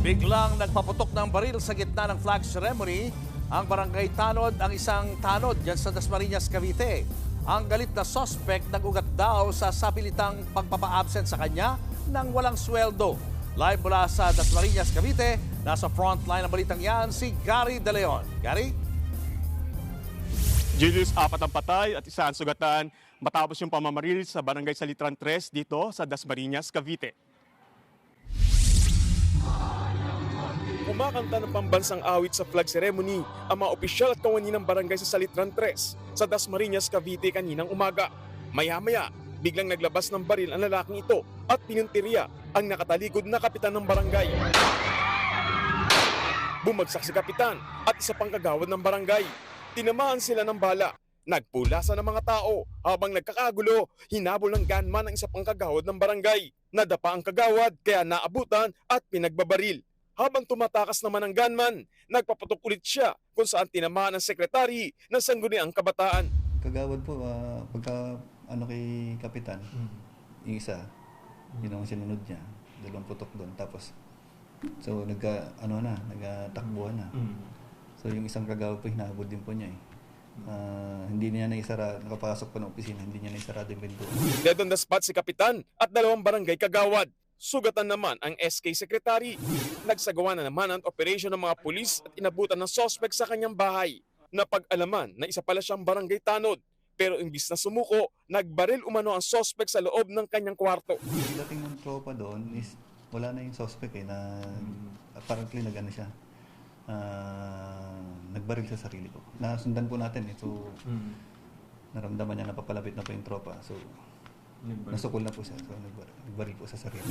Biglang nagpaputok ng baril sa gitna ng flag ceremony ang barangay Tanod ang isang tanod dyan sa Dasmariñas, Cavite. Ang galit na sospek nag-ugat daw sa sabilitang pagpapa-absent sa kanya ng walang sweldo. Live mula sa Dasmariñas, Cavite, nasa frontline ng balitang yan si Gary De Leon. Gary? Julius, apat ang patay at isa ang sugatan matapos yung pamamaril sa barangay Salitran 3 dito sa Dasmariñas, Cavite. Kumakanta ng pambansang awit sa flag ceremony ang mga opisyal at kawani ng barangay sa Salitran 3 sa Dasmariñas, Cavite kaninang umaga. Maya-maya, biglang naglabas ng baril ang lalaking ito at pinuntirya ang nakatalikod na kapitan ng barangay. Bumagsak si kapitan at isa pang kagawad ng barangay. Tinamaan sila ng bala. Nagpulasa ng mga tao habang nagkakagulo, hinabol ng gunman ang isa pang kagawad ng barangay. Nadapa ang kagawad kaya naabutan at pinagbabaril. Habang tumatakas naman ang gunman, nagpaputok ulit siya kung saan tinamaan ang sekretary ng sangguniang kabataan. Kagawad po, ah, pagka ano kay Kapitan, yung isa, yun ang sinunod niya. Dalawang putok doon. Tapos, so nagka, ano na, nagtakbuhan na. So yung isang kagawad po, hinahabol din po niya eh. Ah, hindi niya naisara, nakapasok pa ng opisina, hindi niya naisarado yung pinto. Dead on the spot si kapitan at dalawang barangay kagawad. Sugatan naman ang SK Secretary. Nagsagawa na naman ang operasyon ng mga pulis at inabutan ng sospek sa kanyang bahay. Napag-alaman na isa pala siyang barangay tanod. Pero imbis na sumuko, nagbaril umano ang sospek sa loob ng kanyang kwarto. Dating ng tropa doon is, wala na yung suspect eh, na apparently nag ano siya, ah, nagbaril sa sarili ko. Nasundan po natin eh, so naramdaman niya napapalapit na po yung tropa. So, nasukol na po siya. So, nagbaril, po sa sarili.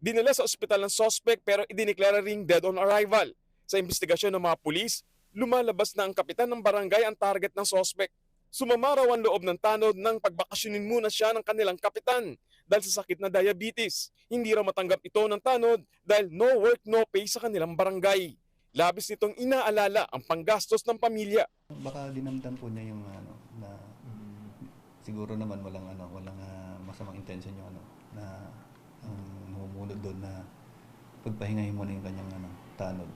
Dinala sa ospital ng sospek pero idineklara ring dead on arrival. Sa investigasyon ng mga pulis, lumalabas na ang kapitan ng barangay ang target ng sospek. Sumamaraw ang loob ng tanod nang pagbakasyonin muna siya ng kanilang kapitan dahil sa sakit na diabetes. Hindi raw matanggap ito ng tanod dahil no work, no pay sa kanilang barangay. Labis nitong inaalala ang panggastos ng pamilya. Baka dinamdam po niya yung ano, siguro naman walang ano, walang ah, masamang intention yung ano, na ang namumulot doon na pagpahingahin mo na yung kanyang ano, tanod.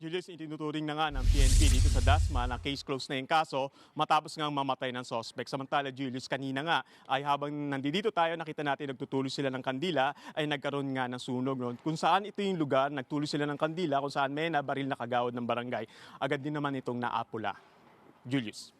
Julius, itinuturing na nga ng PNP dito sa Dasma na case closed na yung kaso matapos nga mamatay ng sospek. Samantala, Julius, kanina nga ay habang nandito tayo, nakita natin nagtutuloy sila ng kandila ay nagkaroon nga ng sunog. No? Kung saan ito yung lugar, nagtuloy sila ng kandila, kung saan may nabaril na kagawad ng barangay. Agad din naman itong naapula. Julius.